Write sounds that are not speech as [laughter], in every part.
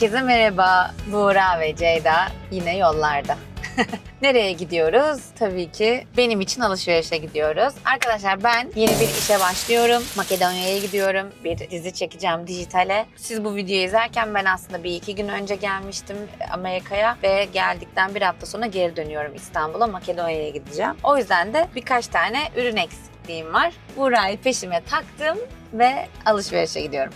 Herkese merhaba. Buğra ve Ceyda yine yollarda. [laughs] Nereye gidiyoruz? Tabii ki benim için alışverişe gidiyoruz. Arkadaşlar ben yeni bir işe başlıyorum. Makedonya'ya gidiyorum. Bir dizi çekeceğim dijitale. Siz bu videoyu izlerken ben aslında bir iki gün önce gelmiştim Amerika'ya ve geldikten bir hafta sonra geri dönüyorum İstanbul'a. Makedonya'ya gideceğim. O yüzden de birkaç tane ürün eksikliğim var. Burayı peşime taktım ve alışverişe gidiyorum.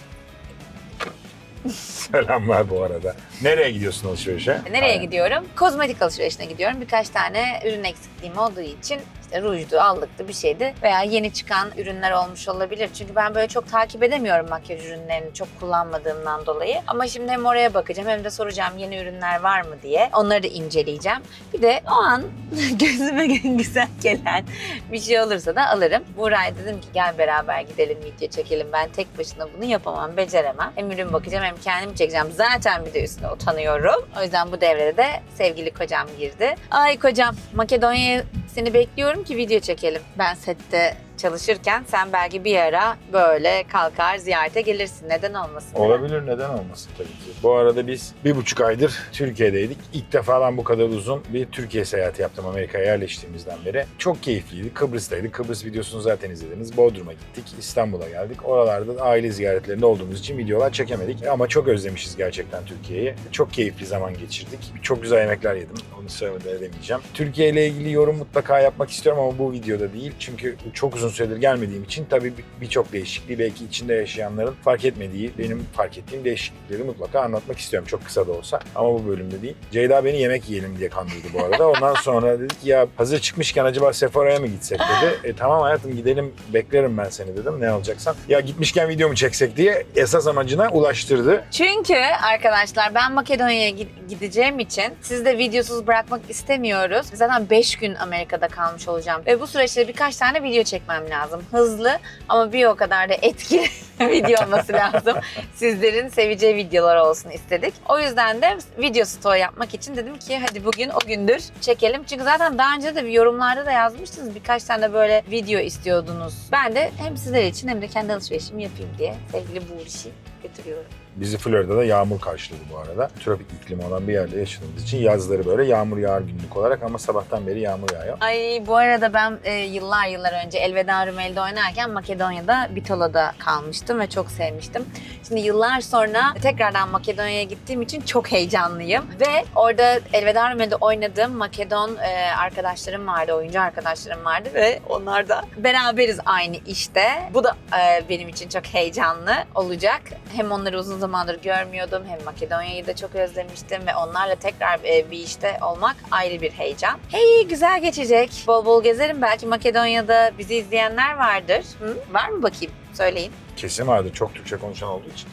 [laughs] Selamlar bu arada. Nereye gidiyorsun alışverişe? Nereye Aynen. gidiyorum? Kozmetik alışverişine gidiyorum. Birkaç tane ürün eksikliğim olduğu için işte rujdu, allıktı bir şeydi veya yeni çıkan ürünler olmuş olabilir. Çünkü ben böyle çok takip edemiyorum makyaj ürünlerini çok kullanmadığımdan dolayı. Ama şimdi hem oraya bakacağım hem de soracağım yeni ürünler var mı diye. Onları da inceleyeceğim. Bir de o an [laughs] gözüme [laughs] güzel gelen bir şey olursa da alırım. Buraya dedim ki gel beraber gidelim video çekelim. Ben tek başına bunu yapamam, beceremem. Hem ürün bakacağım hem kendimi çekeceğim. Zaten bir de üstüne utanıyorum. O yüzden bu devrede de sevgili kocam girdi. Ay kocam Makedonya'ya seni bekliyorum ki video çekelim. Ben sette çalışırken sen belki bir ara böyle kalkar ziyarete gelirsin. Neden olmasın? Olabilir neden olmasın tabii ki. Bu arada biz bir buçuk aydır Türkiye'deydik. İlk defa ben bu kadar uzun bir Türkiye seyahati yaptım Amerika'ya yerleştiğimizden beri. Çok keyifliydi. Kıbrıs'taydık. Kıbrıs videosunu zaten izlediniz. Bodrum'a gittik. İstanbul'a geldik. Oralarda da aile ziyaretlerinde olduğumuz için videolar çekemedik. Ama çok özlemişiz gerçekten Türkiye'yi. Çok keyifli zaman geçirdik. Çok güzel yemekler yedim. Onu söylemeden edemeyeceğim. Türkiye ile ilgili yorum mutlaka yapmak istiyorum ama bu videoda değil. Çünkü çok uzun süredir gelmediğim için tabii bir- birçok değişikliği belki içinde yaşayanların fark etmediği, benim fark ettiğim değişiklikleri mutlaka anlatmak istiyorum. Çok kısa da olsa ama bu bölümde değil. Ceyda beni yemek yiyelim diye kandırdı bu arada. Ondan sonra dedik ya hazır çıkmışken acaba Sephora'ya mı gitsek dedi. E tamam hayatım gidelim beklerim ben seni dedim ne alacaksan. Ya gitmişken video mu çeksek diye esas amacına ulaştırdı. Çünkü arkadaşlar ben Makedonya'ya gi- gideceğim için sizi de videosuz bırakmak istemiyoruz. Zaten 5 gün Amerika'da kalmış olacağım. Ve bu süreçte birkaç tane video çekmem lazım. Hızlı ama bir o kadar da etkili [laughs] video olması lazım. [laughs] Sizlerin seveceği videolar olsun istedik. O yüzden de video story yapmak için dedim ki hadi bugün o gündür çekelim. Çünkü zaten daha önce de yorumlarda da yazmıştınız. Birkaç tane böyle video istiyordunuz. Ben de hem sizler için hem de kendi alışverişimi yapayım diye sevgili bu işi götürüyorum. Bizi Florida'da yağmur karşıladı bu arada. Tropik iklimi olan bir yerde yaşadığımız için yazları böyle yağmur yağar günlük olarak ama sabahtan beri yağmur yağıyor. Ay bu arada ben e, yıllar yıllar önce Elveda Rumeli'de oynarken Makedonya'da Bitola'da kalmıştım ve çok sevmiştim. Şimdi yıllar sonra tekrardan Makedonya'ya gittiğim için çok heyecanlıyım. Ve orada Elveda Rumeli'de oynadığım Makedon e, arkadaşlarım vardı, oyuncu arkadaşlarım vardı ve onlar da beraberiz aynı işte. Bu da e, benim için çok heyecanlı olacak. Hem onları uzun zamandır görmüyordum hem Makedonya'yı da çok özlemiştim ve onlarla tekrar e, bir işte olmak ayrı bir heyecan. Hey güzel geçecek. Bol bol gezerim. Belki Makedonya'da bizi izleyenler vardır. Hı? Var mı bakayım? Söyleyin. Kesin vardır çok Türkçe konuşan olduğu için.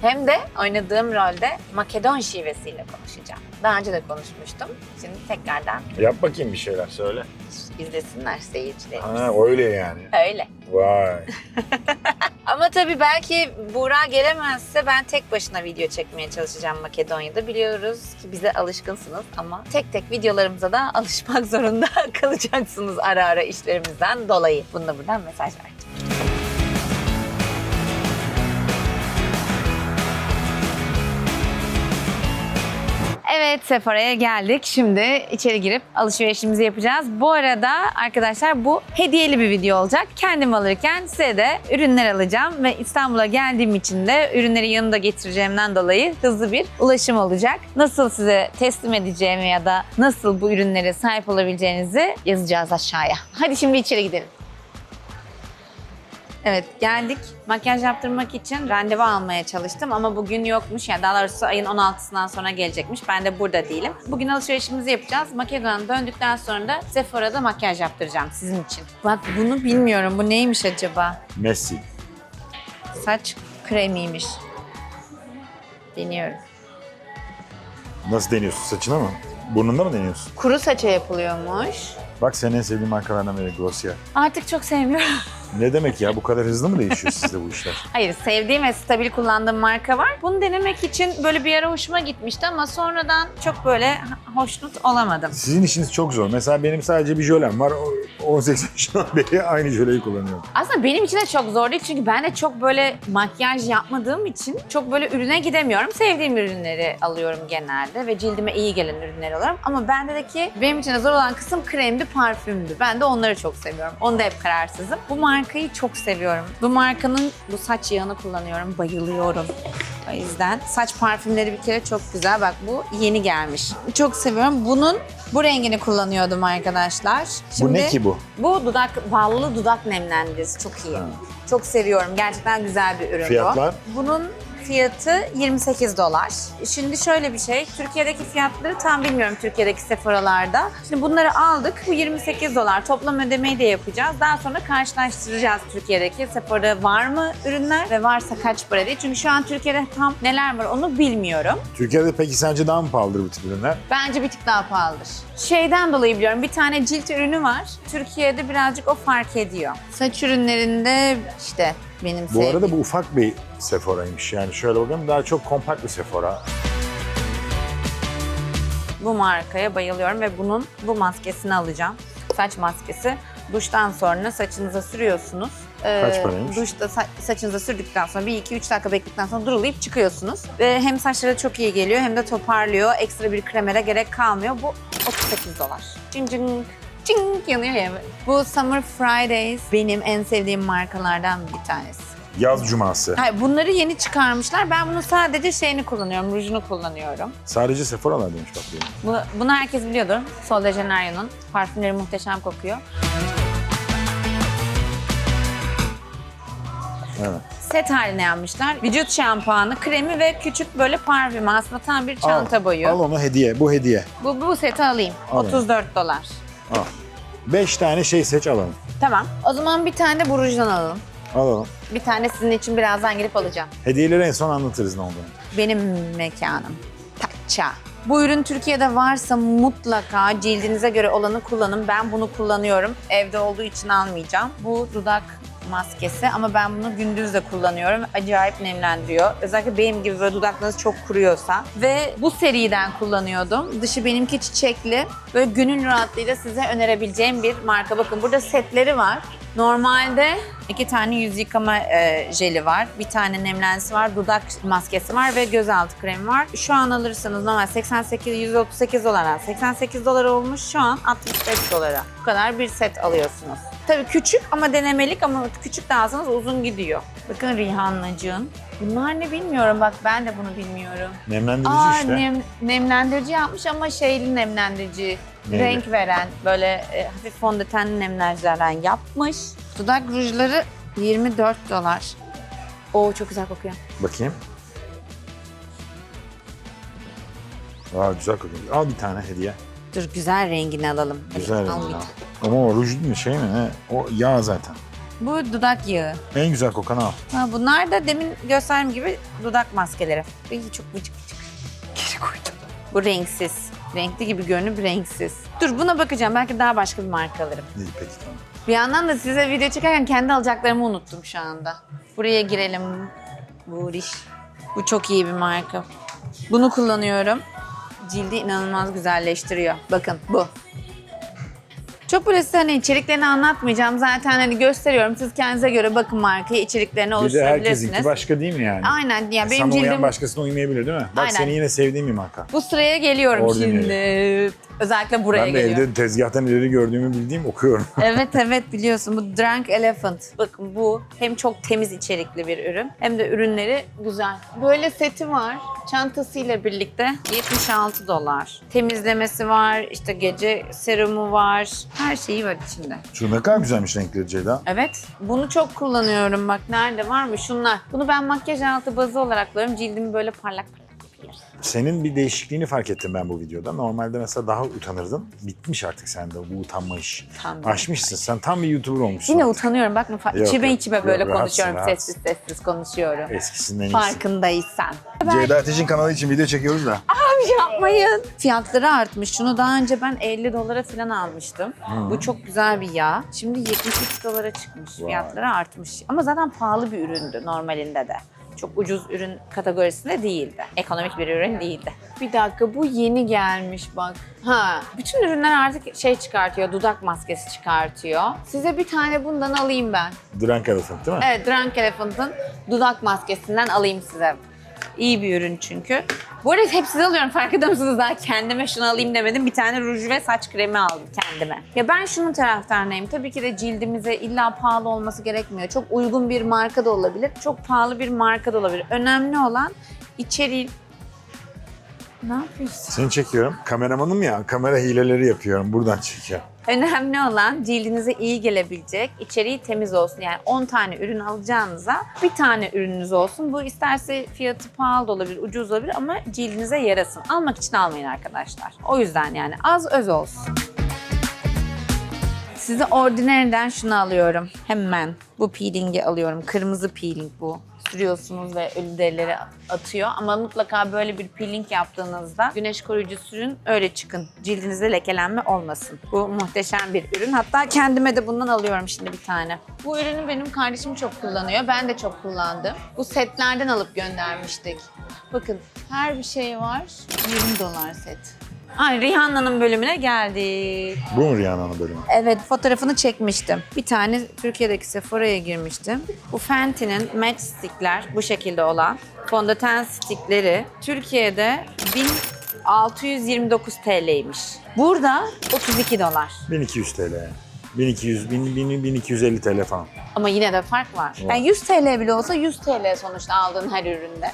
Hem de oynadığım rolde Makedon şivesiyle konuşacağım. Daha önce de konuşmuştum. Şimdi tekrardan Yap bakayım bir şeyler söyle. izlesinler seyircilerimiz. Ha öyle yani. Öyle. Vay. [laughs] Ama tabii belki Buğra gelemezse ben tek başına video çekmeye çalışacağım Makedonya'da. Biliyoruz ki bize alışkınsınız ama tek tek videolarımıza da alışmak [laughs] zorunda kalacaksınız ara ara işlerimizden dolayı. Bunu da buradan mesaj verdim. Evet Sephora'ya geldik. Şimdi içeri girip alışverişimizi yapacağız. Bu arada arkadaşlar bu hediyeli bir video olacak. Kendim alırken size de ürünler alacağım ve İstanbul'a geldiğim için de ürünleri yanında getireceğimden dolayı hızlı bir ulaşım olacak. Nasıl size teslim edeceğimi ya da nasıl bu ürünlere sahip olabileceğinizi yazacağız aşağıya. Hadi şimdi içeri gidelim. Evet geldik. Makyaj yaptırmak için randevu almaya çalıştım ama bugün yokmuş. Yani daha doğrusu ayın 16'sından sonra gelecekmiş. Ben de burada değilim. Bugün alışverişimizi yapacağız. Makedon'a döndükten sonra da Sephora'da makyaj yaptıracağım sizin için. Bak bunu bilmiyorum. Bu neymiş acaba? Messi. Saç kremiymiş. Deniyorum. Nasıl deniyorsun saçına mı? Burnunda mı deniyorsun? Kuru saça yapılıyormuş. Bak senin en sevdiğin markalardan biri Glossier. Artık çok sevmiyorum. Ne demek ya bu kadar hızlı mı değişiyor sizde bu işler? [laughs] Hayır, sevdiğim ve stabil kullandığım marka var. Bunu denemek için böyle bir ara hoşuma gitmişti ama sonradan çok böyle hoşnut olamadım. Sizin işiniz çok zor. Mesela benim sadece bir jölem var. O, 18 [laughs] yaşından beri aynı jöleyi kullanıyorum. Aslında benim için de çok zor değil çünkü ben de çok böyle makyaj yapmadığım için çok böyle ürüne gidemiyorum. Sevdiğim ürünleri alıyorum genelde ve cildime iyi gelen ürünleri alıyorum. Ama bendeki benim için de zor olan kısım kremdi, parfümdü. Ben de onları çok seviyorum. Onda hep kararsızım. Bu markayı çok seviyorum. Bu markanın bu saç yağını kullanıyorum. Bayılıyorum. O yüzden saç parfümleri bir kere çok güzel. Bak bu yeni gelmiş. Çok seviyorum. Bunun bu rengini kullanıyordum arkadaşlar. Bu ne ki bu? Bu dudak, ballı dudak nemlendiricisi çok iyi. Çok seviyorum. Gerçekten güzel bir ürün Fiyatlar? bu. Bunun fiyatı 28 dolar. Şimdi şöyle bir şey, Türkiye'deki fiyatları tam bilmiyorum Türkiye'deki Sephora'larda. Şimdi bunları aldık, bu 28 dolar. Toplam ödemeyi de yapacağız. Daha sonra karşılaştıracağız Türkiye'deki Sephora var mı ürünler ve varsa kaç para diye. Çünkü şu an Türkiye'de tam neler var onu bilmiyorum. Türkiye'de peki sence daha mı pahalıdır bu tip ürünler? Bence bir tık daha pahalıdır. Şeyden dolayı biliyorum bir tane cilt ürünü var. Türkiye'de birazcık o fark ediyor. Saç ürünlerinde işte benim Bu sevdiğim. arada bu ufak bir Sephora'ymış. Yani şöyle bakalım daha çok kompakt bir Sephora. Bu markaya bayılıyorum ve bunun bu maskesini alacağım. Saç maskesi. Duştan sonra saçınıza sürüyorsunuz. Ee, Kaç paraymış? Duşta sa- saçınıza sürdükten sonra 1-2-3 dakika bekledikten sonra durulayıp çıkıyorsunuz. Ve hem saçlara çok iyi geliyor hem de toparlıyor. Ekstra bir kremere gerek kalmıyor. Bu 38 dolar. Cing cing. Cing yanıyor ya. Bu Summer Fridays benim en sevdiğim markalardan bir tanesi. Yaz cuması. Hayır, bunları yeni çıkarmışlar. Ben bunun sadece şeyini kullanıyorum, rujunu kullanıyorum. Sadece Sephora'lar demiş bak benim. Bu, bunu herkes biliyordur. Sol de Janeiro'nun. Parfümleri muhteşem kokuyor. Evet. Set haline yapmışlar. Vücut şampuanı, kremi ve küçük böyle parfüm. Aslında tam bir çanta boyu. Al onu hediye. Bu hediye. Bu, bu seti alayım. Al 34 dolar. Al. Beş tane şey seç alalım. Tamam. O zaman bir tane de bu rujdan alalım. Alalım. Bir tane sizin için birazdan gelip alacağım. Hediyeleri en son anlatırız ne olduğunu. Benim mekanım. Takça. Bu ürün Türkiye'de varsa mutlaka cildinize göre olanı kullanın. Ben bunu kullanıyorum. Evde olduğu için almayacağım. Bu dudak maskesi ama ben bunu gündüz de kullanıyorum. Acayip nemlendiriyor. Özellikle benim gibi böyle dudaklarınız çok kuruyorsa. Ve bu seriden kullanıyordum. Dışı benimki çiçekli. Böyle günün rahatlığıyla size önerebileceğim bir marka. Bakın burada setleri var. Normalde iki tane yüz yıkama e, jeli var. Bir tane nemlensi var, dudak maskesi var ve gözaltı kremi var. Şu an alırsanız normal 88, 138 dolara, 88 dolar olmuş şu an 65 dolara. Bu kadar bir set alıyorsunuz. Tabii küçük ama denemelik ama küçük de alsanız uzun gidiyor. Bakın Rihanna'cığın. Bunlar ne bilmiyorum bak ben de bunu bilmiyorum. Nemlendirici Aa işte. nem- nemlendirici yapmış ama şeyli nemlendirici. Neyli? Renk veren böyle e, hafif fondötenli nemlendirilerden yapmış. Dudak rujları 24 dolar. Oo çok güzel kokuyor. Bakayım. Aa güzel kokuyor. Al bir tane hediye. Dur güzel rengini alalım. Hadi, Güzel al rengi bir al. tane. Ama o ruj değil mi şey mi ne? O yağ zaten. Bu dudak yağı. En güzel kokanı al. Ha, bunlar da demin gösterdiğim gibi dudak maskeleri. Ay, çok vıcık vıcık. Geri koydum. Bu renksiz. Renkli gibi görünüp renksiz. Dur buna bakacağım. Belki daha başka bir marka alırım. İyi peki tamam. Bir yandan da size video çekerken kendi alacaklarımı unuttum şu anda. Buraya girelim. Buriş. Bu çok iyi bir marka. Bunu kullanıyorum. Cildi inanılmaz güzelleştiriyor. Bakın bu. Çok böyle size hani içeriklerini anlatmayacağım. Zaten hani gösteriyorum. Siz kendinize göre bakın markayı, içeriklerini Bir de oluşturabilirsiniz. herkesinki başka değil mi yani? Aynen. Yani benim Sana uyan cildim başkasına uymayabilir değil mi? Bak Aynen. seni yine sevdiğim bir marka. bu sıraya geliyorum Ordinary. şimdi. Özellikle buraya ben de geliyorum. evde tezgahtan ileri gördüğümü bildiğim okuyorum. [laughs] evet evet biliyorsun bu Drunk Elephant. Bakın bu hem çok temiz içerikli bir ürün hem de ürünleri güzel. Böyle seti var. Çantasıyla birlikte 76 dolar. Temizlemesi var, işte gece serumu var. Her şeyi var içinde. Şu ne kadar güzelmiş renkleri Ceyda. Evet. Bunu çok kullanıyorum. Bak nerede var mı? Şunlar. Bunu ben makyaj altı bazı olarak kullanıyorum. Cildimi böyle parlak parlak. Senin bir değişikliğini fark ettim ben bu videoda. Normalde mesela daha utanırdın. Bitmiş artık sende bu utanma iş. Utandım. Aşmışsın. Sen tam bir YouTuber olmuşsun. Yine artık. utanıyorum. Fa- Yok, içime yok. içime Yok, böyle rahatsın, konuşuyorum. rahatsın. Sessiz sessiz konuşuyorum. Eskisinden iyisi. Farkındaysan. Ceyda Ateş'in kanalı için video çekiyoruz da. Yapmayın. Fiyatları artmış. Şunu daha önce ben 50 dolara falan almıştım. Bu çok güzel bir yağ. Şimdi 73 dolara çıkmış. Fiyatları artmış. Ama zaten pahalı bir üründü normalinde de. Çok ucuz ürün kategorisinde değildi. Ekonomik bir ürün değildi. Bir dakika bu yeni gelmiş bak. Ha, bütün ürünler artık şey çıkartıyor, dudak maskesi çıkartıyor. Size bir tane bundan alayım ben. Drunk Elephant değil mi? Evet, Drunk Elephant'ın dudak maskesinden alayım size. İyi bir ürün çünkü. Bu arada hep size alıyorum farkında mısınız? Daha kendime şunu alayım demedim. Bir tane ruj ve saç kremi aldım kendime. Ya ben şunun taraftarıyım. Tabii ki de cildimize illa pahalı olması gerekmiyor. Çok uygun bir marka da olabilir. Çok pahalı bir marka da olabilir. Önemli olan içeriği... Ne yapıyorsun? Seni çekiyorum. Kameramanım ya. Kamera hileleri yapıyorum. Buradan çekiyorum. Önemli olan cildinize iyi gelebilecek, içeriği temiz olsun. Yani 10 tane ürün alacağınıza bir tane ürününüz olsun. Bu isterse fiyatı pahalı da olabilir, ucuz olabilir ama cildinize yarasın. Almak için almayın arkadaşlar. O yüzden yani az öz olsun. Size Ordinary'den şunu alıyorum. Hemen bu peelingi alıyorum. Kırmızı peeling bu. Sürüyorsunuz ve ölü derileri atıyor. Ama mutlaka böyle bir peeling yaptığınızda güneş koruyucu sürün öyle çıkın. Cildinizde lekelenme olmasın. Bu muhteşem bir ürün. Hatta kendime de bundan alıyorum şimdi bir tane. Bu ürünü benim kardeşim çok kullanıyor. Ben de çok kullandım. Bu setlerden alıp göndermiştik. Bakın her bir şey var. 20 dolar set. Ay Rihanna'nın bölümüne geldik. Bu mu Rihanna'nın bölümü? Evet fotoğrafını çekmiştim. Bir tane Türkiye'deki Sephora'ya girmiştim. Bu Fenty'nin Match Stick'ler bu şekilde olan fondöten stickleri Türkiye'de 1629 TL'ymiş. Burada 32 dolar. 1200 TL. 1200, 1000, 1000, 1250 TL falan. Ama yine de fark var. Yani 100 TL bile olsa 100 TL sonuçta aldığın her üründe.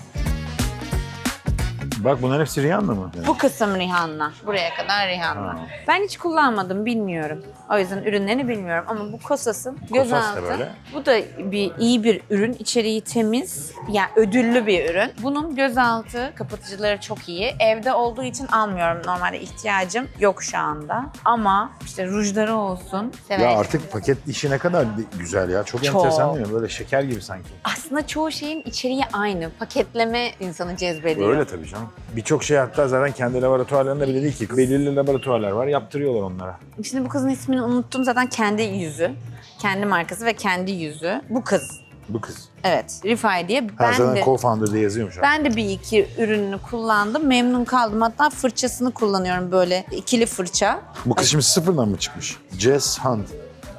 Bak bunların hepsi Rihanna mı? Bu kısım Rihanna. Buraya kadar Rihanna. Ha. Ben hiç kullanmadım, bilmiyorum. O yüzden ürünlerini bilmiyorum ama bu Kosas'ın Kosas da gözaltı. böyle. Bu da bir iyi bir ürün. İçeriği temiz, yani ödüllü bir ürün. Bunun gözaltı kapatıcıları çok iyi. Evde olduğu için almıyorum. Normalde ihtiyacım yok şu anda. Ama işte rujları olsun. Ya Severek. artık paket işi ne kadar di- güzel ya. Çok, Çok. enteresan değil mi? Böyle şeker gibi sanki. Aslında çoğu şeyin içeriği aynı. Paketleme insanı cezbediyor. Öyle tabii canım. Birçok şey hatta zaten kendi laboratuvarlarında bile değil ki. Belirli laboratuvarlar var, yaptırıyorlar onlara. Şimdi bu kızın ismini unuttum. Zaten kendi yüzü. Kendi markası ve kendi yüzü. Bu kız. Bu kız. Evet. Rifai diye. Her Ben zaten de, co-founder diye yazıyormuş. abi. ben de bir iki ürününü kullandım. Memnun kaldım. Hatta fırçasını kullanıyorum böyle ikili fırça. Bu kız şimdi sıfırdan mı çıkmış? Jess Hunt.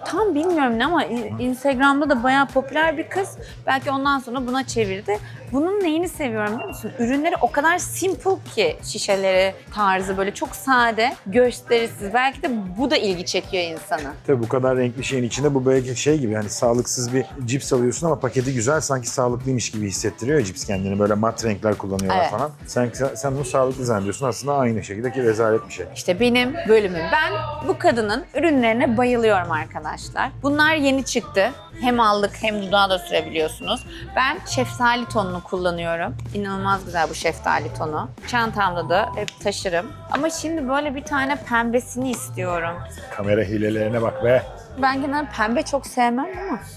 Tam bilmiyorum ne ama in- Instagram'da da bayağı popüler bir kız. Belki ondan sonra buna çevirdi. Bunun neyini seviyorum biliyor musun? Ürünleri o kadar simple ki şişeleri, tarzı böyle çok sade, gösterisiz. Belki de bu da ilgi çekiyor insanı. Tabii bu kadar renkli şeyin içinde bu böyle şey gibi hani sağlıksız bir cips alıyorsun ama paketi güzel sanki sağlıklıymış gibi hissettiriyor ya cips kendini böyle mat renkler kullanıyorlar Evet. falan. Sen, sen bunu sağlıklı zannediyorsun aslında aynı şekilde ki rezalet bir şey. İşte benim bölümüm. Ben bu kadının ürünlerine bayılıyorum arkadaşlar. Bunlar yeni çıktı. Hem allık hem dudağa da sürebiliyorsunuz. Ben şeftali tonunu kullanıyorum. İnanılmaz güzel bu şeftali tonu. Çantamda da hep taşırım. Ama şimdi böyle bir tane pembesini istiyorum. Kamera hilelerine bak be. Ben genelde pembe çok sevmem ama. [laughs]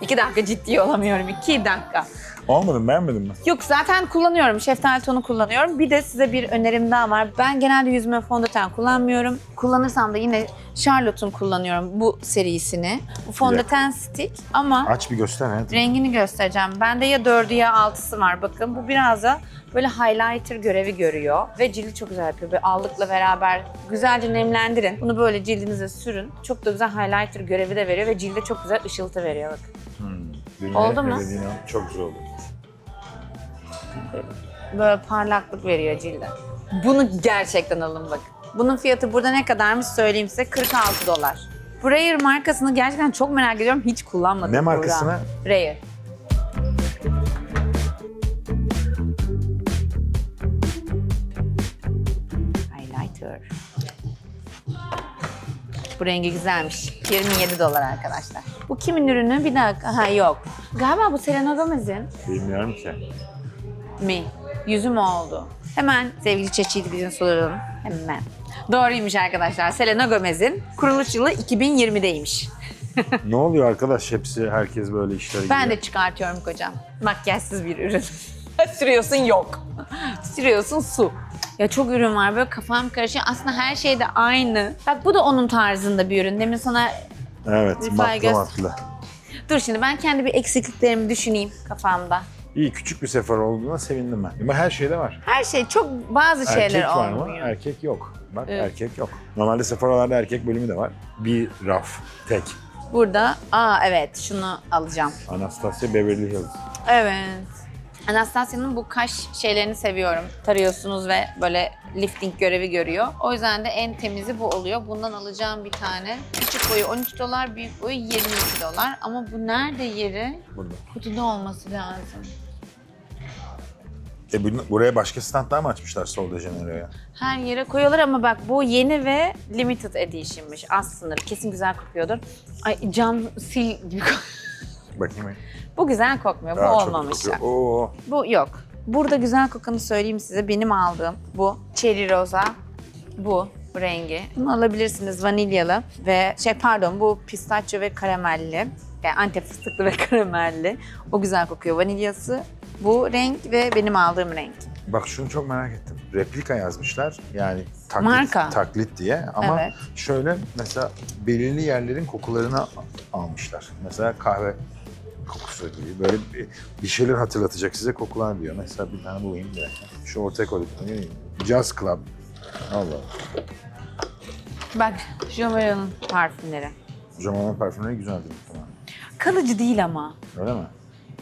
İki dakika ciddi olamıyorum. İki dakika. Olmadı mı beğenmedin mi? Yok zaten kullanıyorum. Şeftali tonu kullanıyorum. Bir de size bir önerim daha var. Ben genelde yüzüme fondöten kullanmıyorum. Kullanırsam da yine Charlotte'un kullanıyorum bu serisini. Bu fondöten stick ama Aç bir göster hadi. rengini göstereceğim. Bende ya dördü ya altısı var bakın. Bu biraz da böyle highlighter görevi görüyor. Ve cildi çok güzel yapıyor. Böyle allıkla beraber güzelce nemlendirin. Bunu böyle cildinize sürün. Çok da güzel highlighter görevi de veriyor ve cilde çok güzel ışıltı veriyor bakın. Dün Oldu mu? dediğin an Çok güzel oldu. Böyle parlaklık veriyor cilde. Bunu gerçekten alın bakın. Bunun fiyatı burada ne kadarmış söyleyeyim size 46 dolar. Bu Rare markasını gerçekten çok merak ediyorum. Hiç kullanmadım. Ne Buğra. markasını? Rare. Highlighter. Bu rengi güzelmiş. 27 dolar arkadaşlar. Bu kimin ürünü? Bir dakika. Ha yok. Galiba bu Selena Gomez'in Bilmiyorum ki. mi? Yüzü mü oldu? Hemen sevgili Çeçi'yi bizim soralım. Hemen. Doğruymuş arkadaşlar. Selena Gomez'in kuruluş yılı 2020'deymiş. ne oluyor arkadaş hepsi herkes böyle işlere Ben giriyor. de çıkartıyorum kocam. Makyajsız bir ürün. [laughs] Sürüyorsun yok. Sürüyorsun su. Ya çok ürün var böyle kafam karışıyor. Aslında her şey de aynı. Bak bu da onun tarzında bir ürün. Demin sana Evet Rifai göz- matlı. Dur şimdi ben kendi bir eksikliklerimi düşüneyim kafamda. İyi küçük bir sefer olduğuna sevindim ben. Ama her şeyde var. Her şey çok bazı şeyler erkek var mı? olmuyor. Erkek yok. Bak Evet. erkek yok. Normalde Sephora'larda erkek bölümü de var. Bir raf, tek. Burada, aa evet şunu alacağım. Anastasia Beverly Hills. Evet. Anastasia'nın bu kaş şeylerini seviyorum. Tarıyorsunuz ve böyle lifting görevi görüyor. O yüzden de en temizi bu oluyor. Bundan alacağım bir tane. Küçük boyu 13 dolar, büyük boyu 22 dolar. Ama bu nerede yeri? Burada. Kutuda olması lazım. E bu- buraya başka standlar mı açmışlar Sol de Janeiro'ya? Her yere koyuyorlar ama bak bu yeni ve limited edition'mış. Az sınır. Kesin güzel kokuyordur. Ay cam sil gibi kok- Bakayım. Bu güzel kokmuyor. Bu Daha çok olmamış. kokuyor. Oo. Bu yok. Burada güzel kokanı söyleyeyim size. Benim aldığım bu. Cherry Rosa. Bu rengi. Bunu alabilirsiniz vanilyalı ve şey pardon bu pistachio ve karamelli. Yani antep fıstıklı ve [laughs] karamelli. O güzel kokuyor. Vanilyası bu renk ve benim aldığım renk. Bak şunu çok merak ettim. Replika yazmışlar. Yani taklit, Marka. taklit diye ama Evet. şöyle mesela belirli yerlerin kokularını almışlar. Mesela kahve kokusu gibi böyle bir, bir şeyler hatırlatacak size kokular diyor. Mesela bir tane bulayım dakika. Şu ortaya koyduk. Jazz Club. Allah. Bak Jomello'nun parfümleri. Jamal'ın parfümleri güzeldir muhtemelen. Kalıcı değil ama. Öyle mi?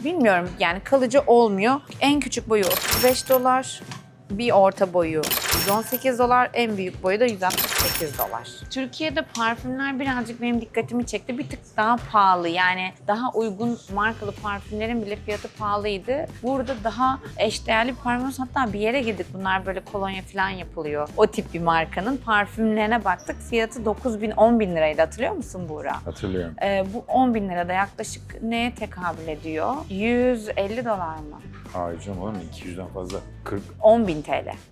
Bilmiyorum yani kalıcı olmuyor. En küçük boyu 35 dolar. Bir orta boyu 118 dolar, en büyük boyu da 168 dolar. Türkiye'de parfümler birazcık benim dikkatimi çekti. Bir tık daha pahalı yani daha uygun markalı parfümlerin bile fiyatı pahalıydı. Burada daha eşdeğerli bir parfüm hatta bir yere girdik bunlar böyle kolonya falan yapılıyor. O tip bir markanın parfümlerine baktık. Fiyatı 9 bin 10 bin liraydı hatırlıyor musun Buğra? Hatırlıyorum. Ee, bu 10 bin lirada yaklaşık neye tekabül ediyor? 150 dolar mı? Hayır canım olur mu? 200'den fazla. 40, 10 bin TL.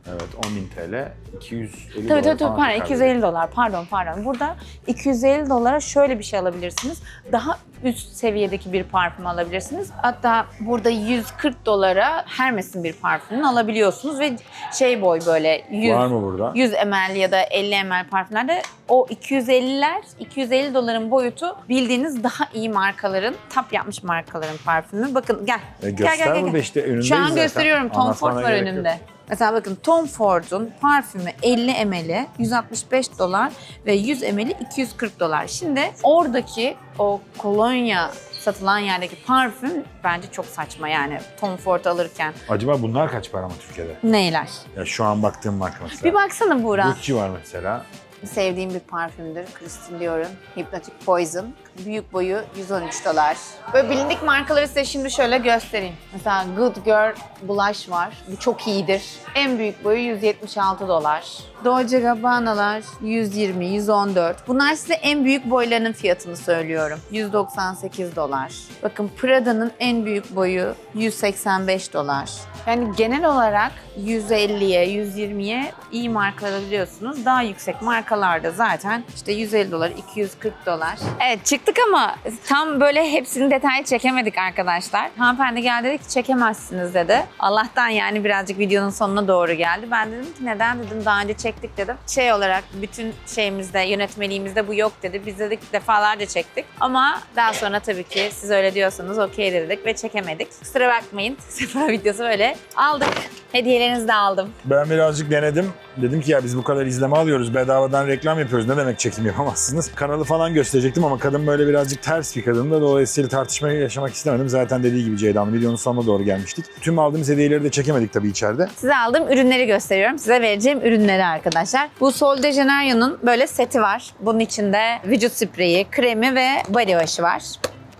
evet 10 bin TL, 250 Tabii dolar tabii tabii falan pardon tekabül 250 dolar pardon pardon. Burada 250 dolara şöyle bir şey alabilirsiniz. Daha üst seviyedeki bir parfüm alabilirsiniz. Hatta burada 140 dolara Hermes'in bir parfümünü alabiliyorsunuz ve şey boy böyle 100, Var mı burada? 100 ml ya da 50 ml parfümlerde o 250'ler 250 doların boyutu bildiğiniz daha iyi markaların tap yapmış markaların parfümü. Bakın gel. E, gel, göster gel, gel, gel. işte önündeyiz Şu an zaten. gösteriyorum. Tom Ford var gerek yok. Mesela bakın Tom Ford'un parfümü 50 ml'i 165 dolar ve 100 ml'i 240 dolar. Şimdi oradaki o kolonya satılan yerdeki parfüm bence çok saçma yani Tom Ford alırken. Acaba bunlar kaç para mı Türkiye'de? Neyler? Ya şu an baktığım marka mesela. Bir baksana Buğra. Gucci var mesela. Sevdiğim bir parfümdür. Christian Dior'un Hypnotic Poison. Büyük boyu 113 dolar. Böyle bilindik markaları size şimdi şöyle göstereyim. Mesela Good Girl Blush var. Bu çok iyidir. En büyük boyu 176 dolar. Dolce Gabbana'lar 120, 114. Bunlar size en büyük boylarının fiyatını söylüyorum. 198 dolar. Bakın Prada'nın en büyük boyu 185 dolar. Yani genel olarak 150'ye, 120'ye iyi markalar alabiliyorsunuz. Daha yüksek markalarda zaten işte 150 dolar, 240 dolar. Evet çıktık ama tam böyle hepsini detaylı çekemedik arkadaşlar. Hanımefendi geldi dedi ki çekemezsiniz dedi. Allah'tan yani birazcık videonun sonuna doğru geldi. Ben dedim ki neden dedim daha önce çektik dedim. Şey olarak bütün şeyimizde, yönetmeliğimizde bu yok dedi. Biz dedik defalarca çektik. Ama daha sonra tabii ki siz öyle diyorsanız okey dedik ve çekemedik. Kusura bakmayın. [laughs] Sephora videosu böyle aldık. Hediyelerinizi de aldım. Ben birazcık denedim. Dedim ki ya biz bu kadar izleme alıyoruz, bedavadan reklam yapıyoruz. Ne demek çekim yapamazsınız? Kanalı falan gösterecektim ama kadın böyle birazcık ters bir kadın da dolayısıyla tartışmayı yaşamak istemedim. Zaten dediği gibi Ceyda'nın videonun sonuna doğru gelmiştik. Tüm aldığımız hediyeleri de çekemedik tabii içeride. Size aldığım ürünleri gösteriyorum. Size vereceğim ürünleri arkadaşlar. Bu Sol de Janeiro'nun böyle seti var. Bunun içinde vücut spreyi, kremi ve body wash'ı var.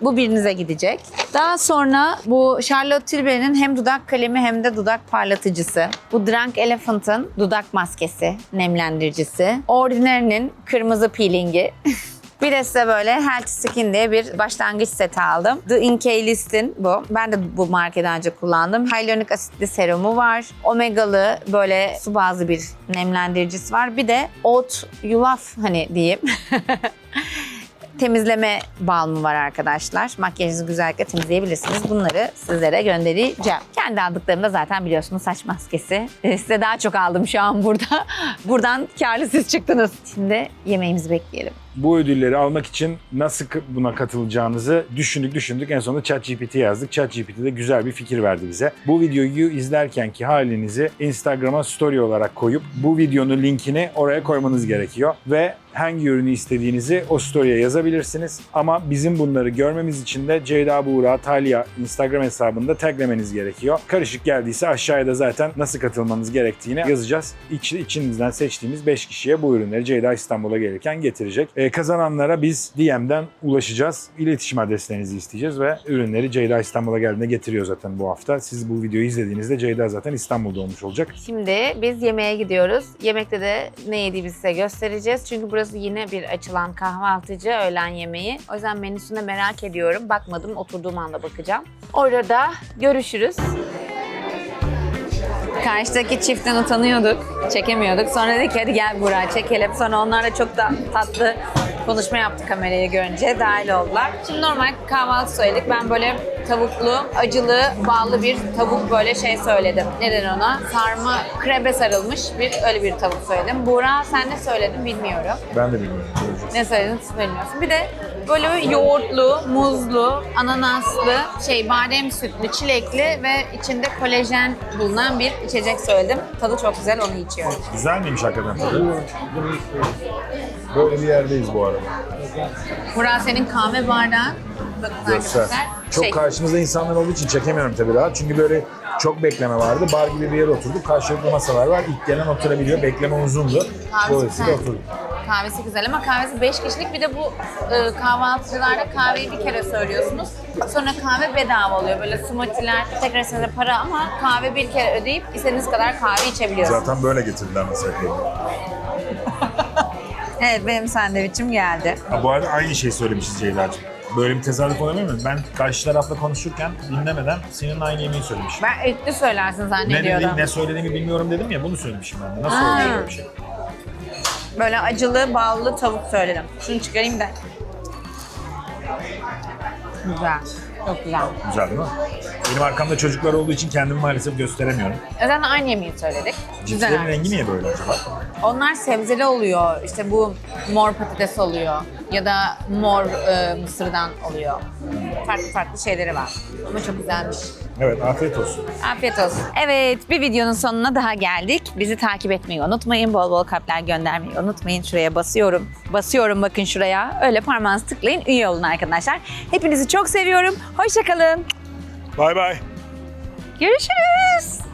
Bu birinize gidecek. Daha sonra bu Charlotte Tilbury'nin hem dudak kalemi hem de dudak parlatıcısı. Bu Drunk Elephant'ın dudak maskesi, nemlendiricisi. Ordinary'nin kırmızı peelingi. [laughs] Bir de size böyle Healthy Skin diye bir başlangıç seti aldım. The Inkey List'in bu. Ben de bu markadan önce kullandım. Hyaluronik asitli serumu var. Omegalı böyle su bazlı bir nemlendiricisi var. Bir de Oat Yulaf hani diyeyim. [laughs] temizleme balmı var arkadaşlar. Makyajınızı güzellikle temizleyebilirsiniz. Bunları sizlere göndereceğim. Kendi aldıklarımda zaten biliyorsunuz saç maskesi. Ee, size daha çok aldım şu an burada. [laughs] Buradan karlı siz çıktınız. Şimdi yemeğimizi bekleyelim. Bu ödülleri almak için nasıl buna katılacağınızı düşündük düşündük. En sonunda ChatGPT yazdık. ChatGPT de güzel bir fikir verdi bize. Bu videoyu izlerken ki halinizi Instagram'a story olarak koyup bu videonun linkini oraya koymanız gerekiyor. Ve hangi ürünü istediğinizi o story'e yazabilirsiniz. Ama bizim bunları görmemiz için de Ceyda Buğra Talya Instagram hesabında taglemeniz gerekiyor. Karışık geldiyse aşağıya da zaten nasıl katılmanız gerektiğini yazacağız. İç, içinizden seçtiğimiz 5 kişiye bu ürünleri Ceyda İstanbul'a gelirken getirecek. Ee, kazananlara biz DM'den ulaşacağız. İletişim adreslerinizi isteyeceğiz ve ürünleri Ceyda İstanbul'a geldiğinde getiriyor zaten bu hafta. Siz bu videoyu izlediğinizde Ceyda zaten İstanbul'da olmuş olacak. Şimdi biz yemeğe gidiyoruz. Yemekte de ne yediğimizi size göstereceğiz. Çünkü burası yine bir açılan kahvaltıcı öğlen yemeği. O yüzden menüsüne merak ediyorum. Bakmadım, oturduğum anda bakacağım. Orada görüşürüz. Karşıdaki çiftten utanıyorduk, çekemiyorduk. Sonra dedik hadi gel Burak çekelim. Sonra onlarla çok da tatlı konuşma yaptık kamerayı görünce. Dahil oldular. Şimdi normal kahvaltı söyledik. Ben böyle tavuklu, acılı, ballı bir tavuk böyle şey söyledim. Neden ona? Sarma, krebe sarılmış bir öyle bir tavuk söyledim. Burak sen ne söyledin bilmiyorum. Ben de bilmiyorum. Ne söyledin siz bilmiyorsun. Bir de böyle yoğurtlu, muzlu, ananaslı, şey badem sütlü, çilekli ve içinde kolajen bulunan bir içecek söyledim. Tadı çok güzel onu içiyorum. Güzel miymiş hakikaten tadı? Böyle bir yerdeyiz bu arada. Burak senin kahve bardağın. Bakın Göster. Çok Şey, karşımızda insanlar olduğu için çekemiyorum tabii rahat. Çünkü böyle çok bekleme vardı. Bar gibi bir yere oturduk. Karşılıklı masalar var. İlk gelen oturabiliyor. Bekleme uzundu. Kahvesi Dolayısıyla güzel. oturduk. Kahvesi güzel ama kahvesi 5 kişilik. Bir de bu e, kahvaltıcılarda kahveyi bir kere söylüyorsunuz. Sonra kahve bedava oluyor. Böyle smoothie'ler tekrar size para ama kahve bir kere ödeyip istediğiniz kadar kahve içebiliyorsunuz. Zaten böyle getirdiler mesela. Evet benim sandviçim geldi. Ha, bu arada aynı şeyi söylemişiz Ceyda'cığım. Böyle bir tezahürat olabilir mi? Ben karşı tarafla konuşurken dinlemeden senin aynı yemeği söylemişim. Ben etli söylersin Ne, zannediyordum. dedim, ne söylediğimi bilmiyorum dedim ya bunu söylemişim ben de. Nasıl Ha. oluyor böyle bir şey? Böyle acılı, ballı tavuk söyledim. Şunu çıkarayım da. Güzel. Çok güzel. Güzel değil mi? Benim arkamda çocuklar olduğu için kendimi maalesef gösteremiyorum. Zaten aynı yemeği söyledik. Cipslerin Güzel. rengi niye böyle acaba? Onlar sebzeli oluyor. İşte bu mor patates oluyor. Ya da mor e, mısırdan oluyor. Farklı farklı şeyleri var. Ama çok güzelmiş. Evet afiyet olsun. Afiyet olsun. Evet bir videonun sonuna daha geldik. Bizi takip etmeyi unutmayın. Bol bol kalpler göndermeyi unutmayın. Şuraya basıyorum. Basıyorum bakın şuraya. Öyle parmağınızı tıklayın. Üye olun arkadaşlar. Hepinizi çok seviyorum. Hoşçakalın. Bay bay. Görüşürüz.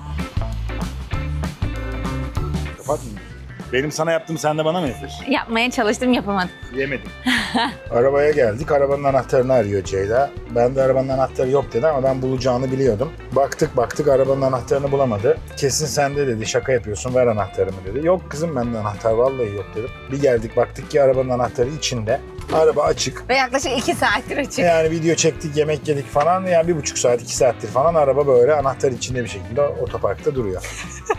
Benim sana yaptığım sen de bana mı yapıyorsun? Yapmaya çalıştım yapamadım. Yemedim. [laughs] Arabaya geldik. Arabanın anahtarını arıyor Ceyda. Ben de arabanın anahtarı yok dedi ama ben bulacağını biliyordum. Baktık baktık arabanın anahtarını bulamadı. Kesin sende dedi şaka yapıyorsun ver anahtarımı dedi. Yok kızım bende anahtar vallahi yok dedim. Bir geldik baktık ki arabanın anahtarı içinde. Araba açık. Ve yaklaşık iki saattir açık. Yani video çektik, yemek yedik falan. Yani bir buçuk saat, iki saattir falan araba böyle anahtar içinde bir şekilde otoparkta duruyor. [laughs]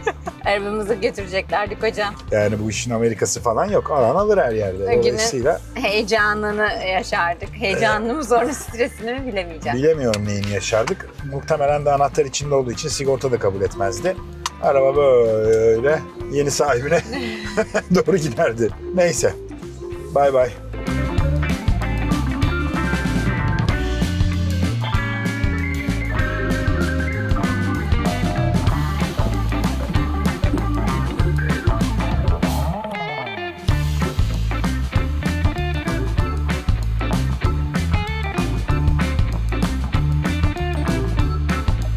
Arabamızı götüreceklerdik hocam. Yani bu işin Amerikası falan yok. Alan alır her yerde. Günün- Dolayısıyla Heyecanını yaşardık. Heyecanlı mı sonra stresini mi bilemeyeceğim. bilemiyorum neyini yaşardık. Muhtemelen de anahtar içinde olduğu için sigorta da kabul etmezdi. Araba böyle yeni sahibine [laughs] doğru giderdi. Neyse. Bay bay.